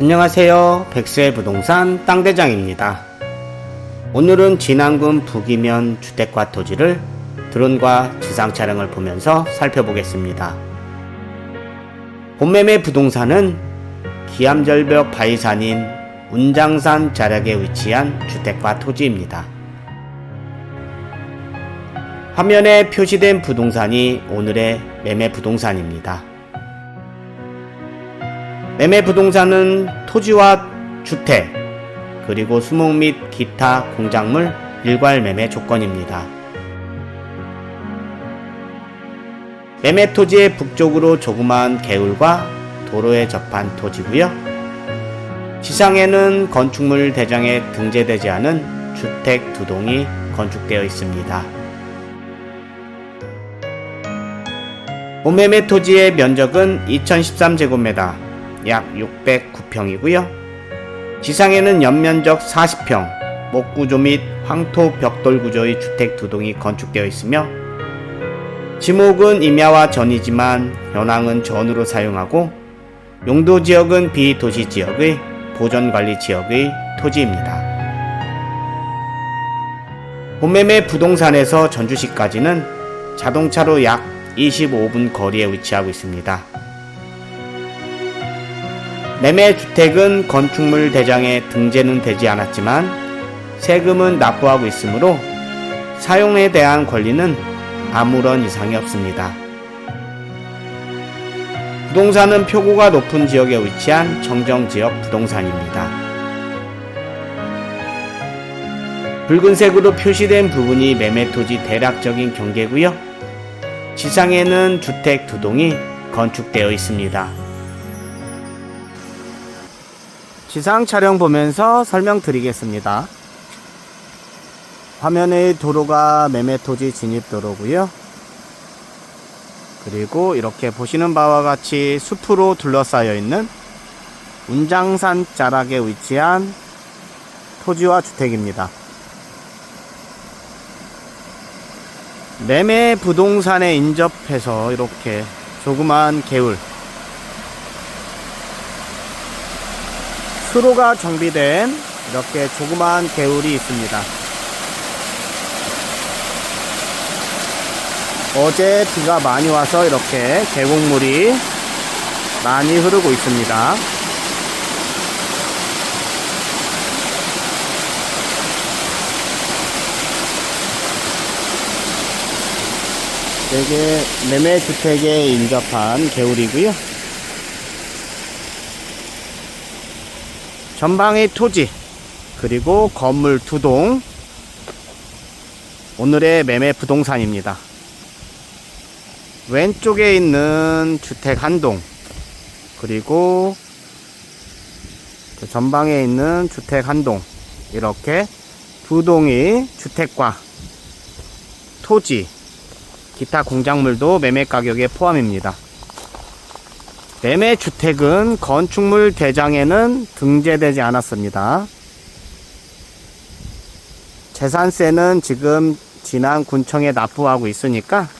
안녕하세요. 백세 부동산 땅대장입니다. 오늘은 진안군 북이면 주택과 토지를 드론과 지상 촬영을 보면서 살펴보겠습니다. 본매매 부동산은 기암절벽 바위산인 운장산 자락에 위치한 주택과 토지입니다. 화면에 표시된 부동산이 오늘의 매매 부동산입니다. 매매 부동산은 토지와 주택, 그리고 수목 및 기타 공작물 일괄 매매 조건입니다. 매매 토지의 북쪽으로 조그마한 개울과 도로에 접한 토지고요. 지상에는 건축물 대장에 등재되지 않은 주택 두 동이 건축되어 있습니다. 본매매 토지의 면적은 2013제곱미터, 약 609평이고요. 지상에는 연면적 40평, 목구조 및 황토 벽돌 구조의 주택 두 동이 건축되어 있으며 지목은 임야와 전이지만 현황은 전으로 사용하고 용도 지역은 비도시 지역의 보전 관리 지역의 토지입니다. 본매매 부동산에서 전주시까지는 자동차로 약 25분 거리에 위치하고 있습니다. 매매 주택은 건축물 대장에 등재는 되지 않았지만 세금은 납부하고 있으므로 사용에 대한 권리는 아무런 이상이 없습니다. 부동산은 표고가 높은 지역에 위치한 정정지역 부동산입니다. 붉은색으로 표시된 부분이 매매토지 대략적인 경계고요. 지상에는 주택 두 동이 건축되어 있습니다. 지상 촬영 보면서 설명드리겠습니다. 화면의 도로가 매매토지 진입도로고요. 그리고 이렇게 보시는 바와 같이 숲으로 둘러싸여 있는 운장산 자락에 위치한 토지와 주택입니다. 매매 부동산에 인접해서 이렇게 조그마한 개울 수로가 정비된 이렇게 조그마한 개울이 있습니다. 어제 비가 많이 와서 이렇게 계곡물이 많이 흐르고 있습니다. 되게 매매주택에 인접한 개울이고요. 전방의 토지 그리고 건물 두 동 오늘의 매매 부동산입니다. 왼쪽에 있는 주택 한 동 그리고 그 전방에 있는 주택 한 동 이렇게 두 동이 주택과 토지 기타 공작물도 매매 가격에 포함입니다. 매매 주택은 건축물 대장에는 등재되지 않았습니다. 재산세는 지금 진안 군청에 납부하고 있으니까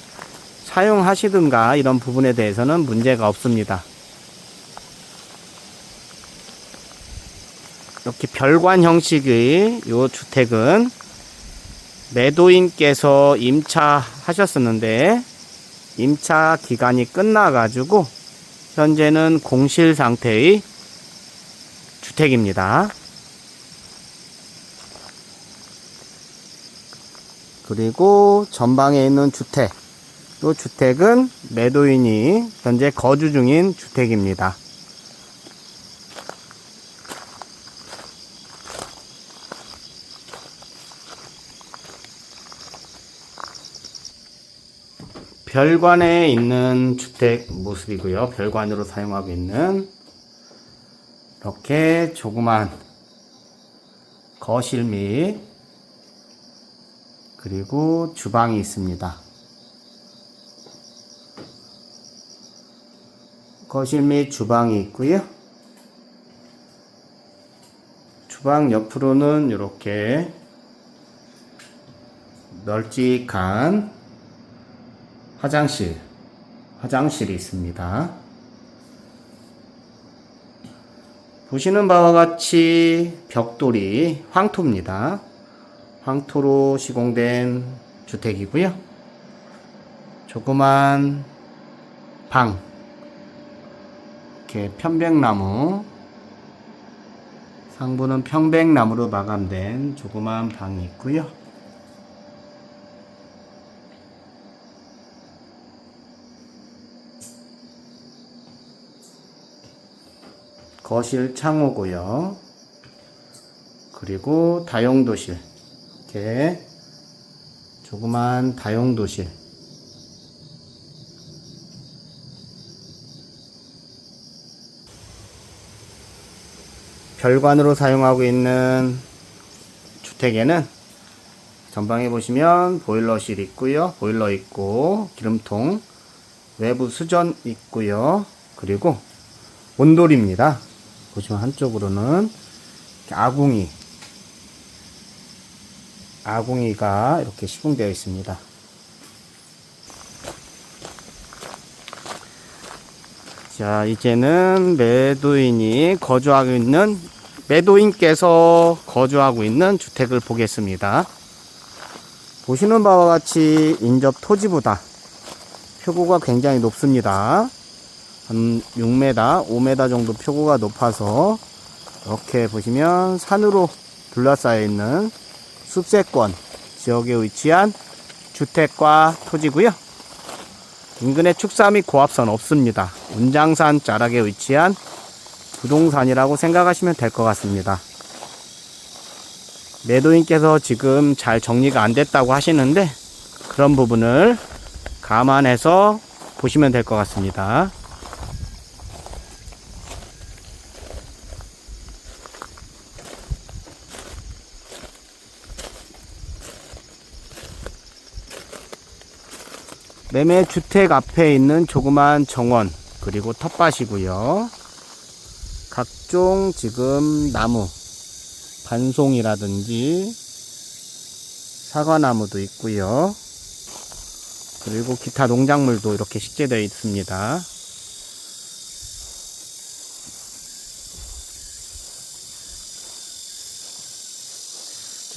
사용하시든가 이런 부분에 대해서는 문제가 없습니다. 이렇게 별관 형식의 이 주택은 매도인께서 임차하셨었는데 임차 기간이 끝나가지고 현재는 공실 상태의 주택입니다. 그리고 전방에 있는 주택. 또 주택은 매도인이 현재 거주 중인 주택입니다. 별관에 있는 주택 모습이고요. 별관으로 사용하고 있는 이렇게 조그만 거실 및 그리고 주방이 있습니다. 거실 및 주방이 있고요. 주방 옆으로는 이렇게 널찍한 화장실, 화장실이 있습니다. 보시는 바와 같이 벽돌이 황토입니다. 황토로 시공된 주택이고요. 조그만 방, 이렇게 편백나무, 상부는 평백나무로 마감된 조그만 방이 있고요. 거실 창호고요. 그리고 다용도실. 이렇게 조그만 다용도실. 별관으로 사용하고 있는 주택에는 전방에 보시면 보일러실 있고요. 보일러 있고 기름통, 외부 수전 있고요. 그리고 온돌입니다. 보시면 한쪽으로는 아궁이 아궁이가 이렇게 시공되어 있습니다. 자, 이제는 매도인이 거주하고 있는 매도인께서 거주하고 있는 주택을 보겠습니다. 보시는 바와 같이 인접 토지보다 표고가 굉장히 높습니다. 한 6m, 5m 정도 표고가 높아서 이렇게 보시면 산으로 둘러싸여 있는 숲세권 지역에 위치한 주택과 토지고요. 인근에 축사 및 고압선 없습니다. 운장산 자락에 위치한 부동산이라고 생각하시면 될 것 같습니다. 매도인께서 지금 잘 정리가 안 됐다고 하시는데 그런 부분을 감안해서 보시면 될 것 같습니다. 매매 주택 앞에 있는 조그만 정원 그리고 텃밭이고요. 각종 지금 나무 반송이라든지 사과나무도 있고요. 그리고 기타 농작물도 이렇게 식재되어 있습니다.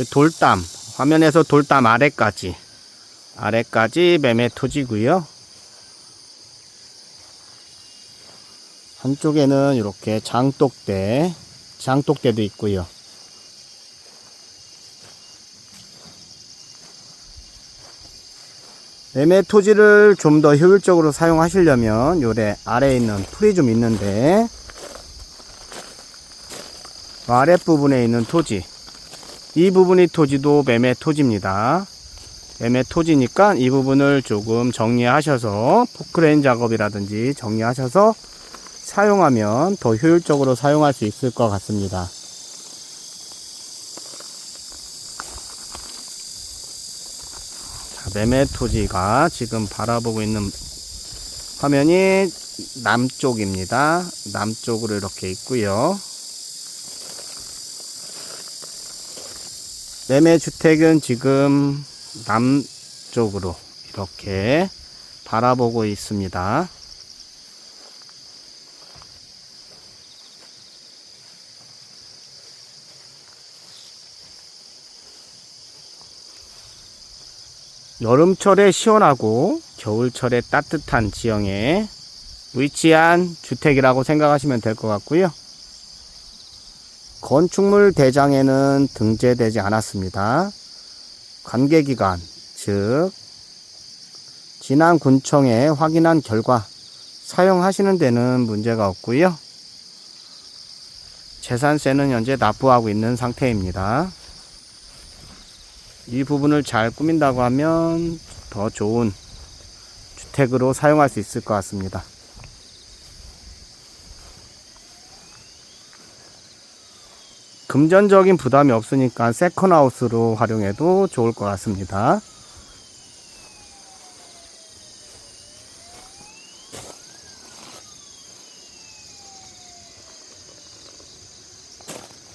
돌담 화면에서 돌담 아래까지 아래까지 매매 토지고요. 한쪽에는 이렇게 장독대, 장독대도 있고요. 매매 토지를 좀 더 효율적으로 사용하시려면 요래 아래에 있는 풀이 좀 있는데 아랫부분에 있는 토지 이 부분이 토지도 매매 토지입니다. 매매 토지니까 이 부분을 조금 정리하셔서 포크레인 작업이라든지 정리하셔서 사용하면 더 효율적으로 사용할 수 있을 것 같습니다. 자, 매매 토지가 지금 바라보고 있는 화면이 남쪽입니다. 남쪽으로 이렇게 있고요. 매매 주택은 지금 남쪽으로 이렇게 바라보고 있습니다. 여름철에 시원하고 겨울철에 따뜻한 지형에 위치한 주택이라고 생각하시면 될 것 같고요. 건축물 대장에는 등재되지 않았습니다. 관계기관, 즉, 지난 군청에 확인한 결과 사용하시는 데는 문제가 없고요. 재산세는 현재 납부하고 있는 상태입니다. 이 부분을 잘 꾸민다고 하면 더 좋은 주택으로 사용할 수 있을 것 같습니다. 금전적인 부담이 없으니까 세컨하우스로 활용해도 좋을 것 같습니다.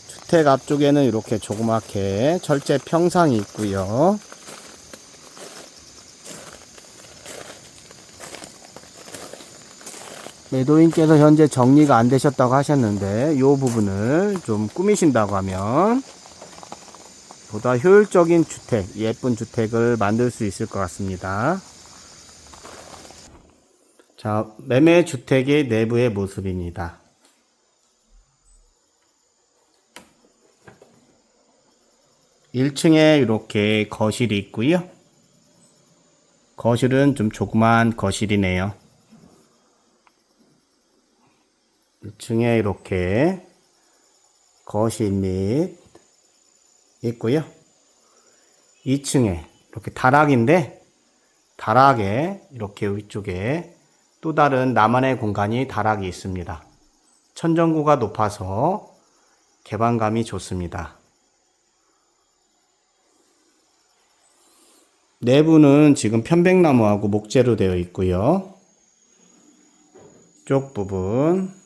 주택 앞쪽에는 이렇게 조그맣게 철제 평상이 있고요. 매도인께서 현재 정리가 안 되셨다고 하셨는데 이 부분을 좀 꾸미신다고 하면 보다 효율적인 주택, 예쁜 주택을 만들 수 있을 것 같습니다. 자, 매매 주택의 내부의 모습입니다. 일층에 이렇게 거실이 있고요. 거실은 좀 조그만 거실이네요. 1층에 이렇게 거실 및 있고요. 2층에 이렇게 다락인데 다락에 이렇게 위쪽에 또 다른 나만의 공간이 다락이 있습니다. 천정고가 높아서 개방감이 좋습니다. 내부는 지금 편백나무하고 목재로 되어 있고요. 쪽 부분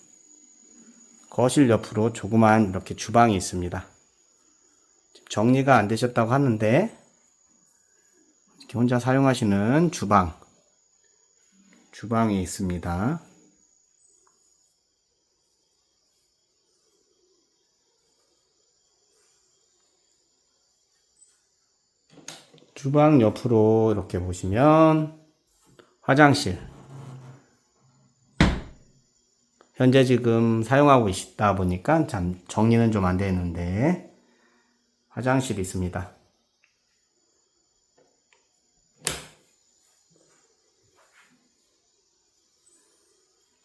거실 옆으로 조그만 이렇게 주방이 있습니다. 정리가 안 되셨다고 하는데 이렇게 혼자 사용하시는 주방 주방이 있습니다. 주방 옆으로 이렇게 보시면 화장실 현재 지금 사용하고 있다 보니까 참 정리는 좀 안 되는데 화장실이 있습니다.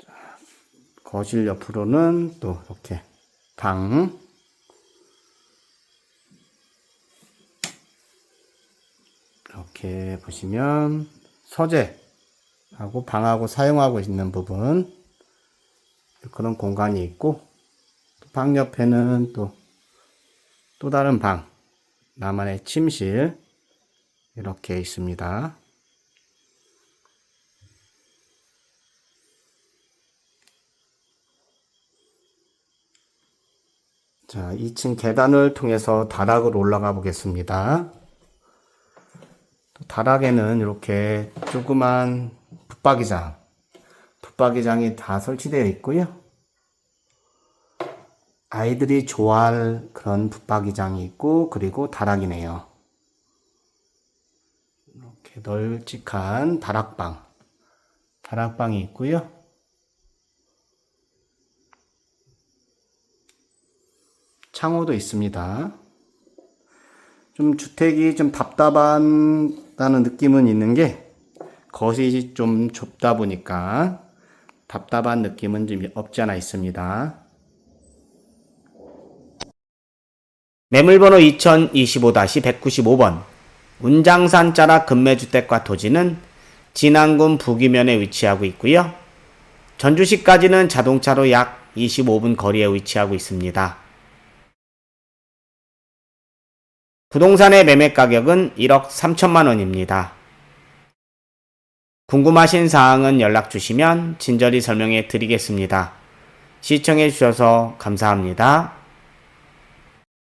자, 거실 옆으로는 또 이렇게 방 이렇게 보시면 서재하고 방하고 사용하고 있는 부분 그런 공간이 있고 방 옆에는 또 또 다른 방 나만의 침실 이렇게 있습니다. 자, 2층 계단을 통해서 다락으로 올라가 보겠습니다. 다락에는 이렇게 조그만 붙박이장, 붙박이장이 다 설치되어 있고요. 아이들이 좋아할 그런 붙박이장이 있고, 그리고 다락이네요. 이렇게 널찍한 다락방, 다락방이 있고요. 창호도 있습니다. 좀 주택이 좀 답답하다는 느낌은 있는 게 거실이 좀 좁다 보니까 답답한 느낌은 좀 없지 않아 있습니다. 매물번호 2025-195번 운장산 자락 금매주택과 토지는 진안군 북이면에 위치하고 있고요. 전주시까지는 자동차로 약 25분 거리에 위치하고 있습니다. 부동산의 매매 가격은 1억 3천만 원입니다. 궁금하신 사항은 연락 주시면 친절히 설명해 드리겠습니다. 시청해 주셔서 감사합니다.